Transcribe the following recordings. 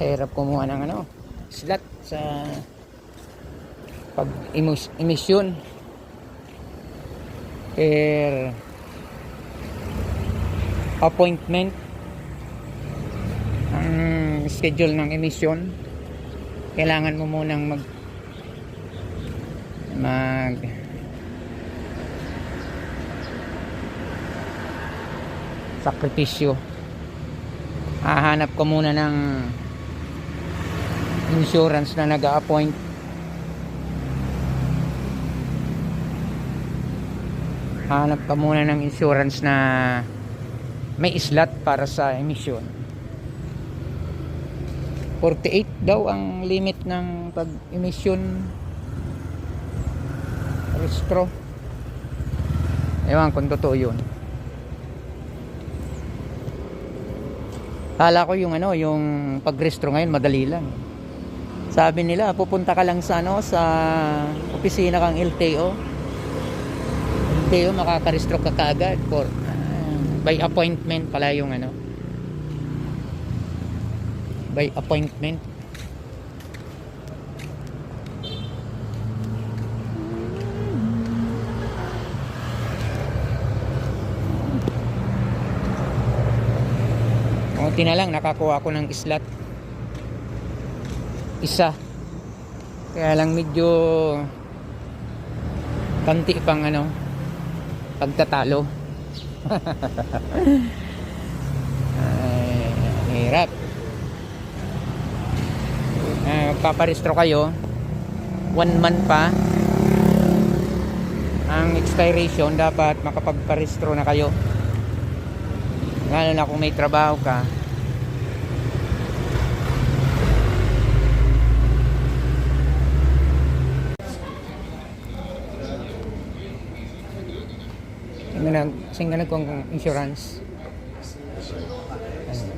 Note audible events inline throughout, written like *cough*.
Hirap kumuha ng ano, slot sa pag emus- emission. Per appointment ang schedule ng emission kailangan mo munang mag mag sakripisyo hahanap ka muna ng insurance na nag-appoint hanap ka muna ng insurance na may slot para sa emission. 48 daw ang limit ng pag-emission. Restro. Ewan kung totoo yun. Kala ko yung ano, yung pagrestro ngayon madali lang. Sabi nila, pupunta ka lang sa ano, sa opisina kang LTO. LTO makakarestro ka kaagad for ah, by appointment pala yung ano. By appointment. Kunti na lang nakakuha ko ng islat. Isa. Kaya lang medyo kanti pang ano pagtatalo. *laughs* Ay, hirap. Eh, paparestro kayo. One month pa. Ang expiration dapat makapagparestro na kayo. Lalo na kung may trabaho ka. Sing na sing na kung insurance. Ano?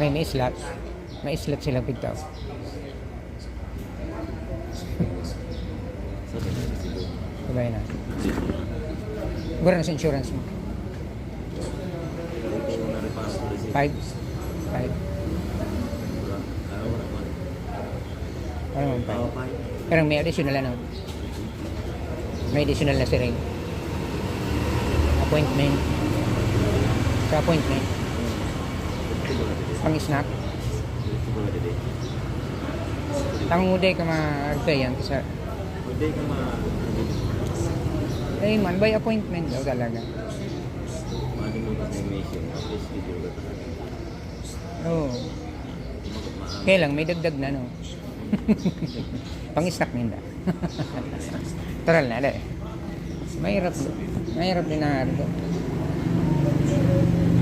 May may slot. May slot sila bitaw. Sabay na. Gura na sa insurance mo. Five? Five? Ano? Pero may additional ano? May additional na siring. Appointment. Sa appointment. Pang snack. Tanguday ka ma-argayan sa Hindi ka ma... eh man by appointment daw talaga. Oo. Kaya lang, may dagdag na no. *laughs* Pang-snack ninda. *laughs* Taral na, dahil. Mahirap. Mahirap din.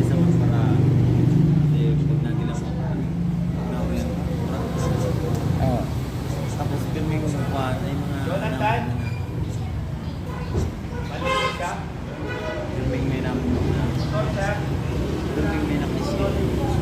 Isa mas para kasi pag nagilang ako, nawin. Oo. Tapos kami ko sa kuwan, mga... Jonathan! Ano, Maliit ka? Dumping may namin. Dumping may namin siya.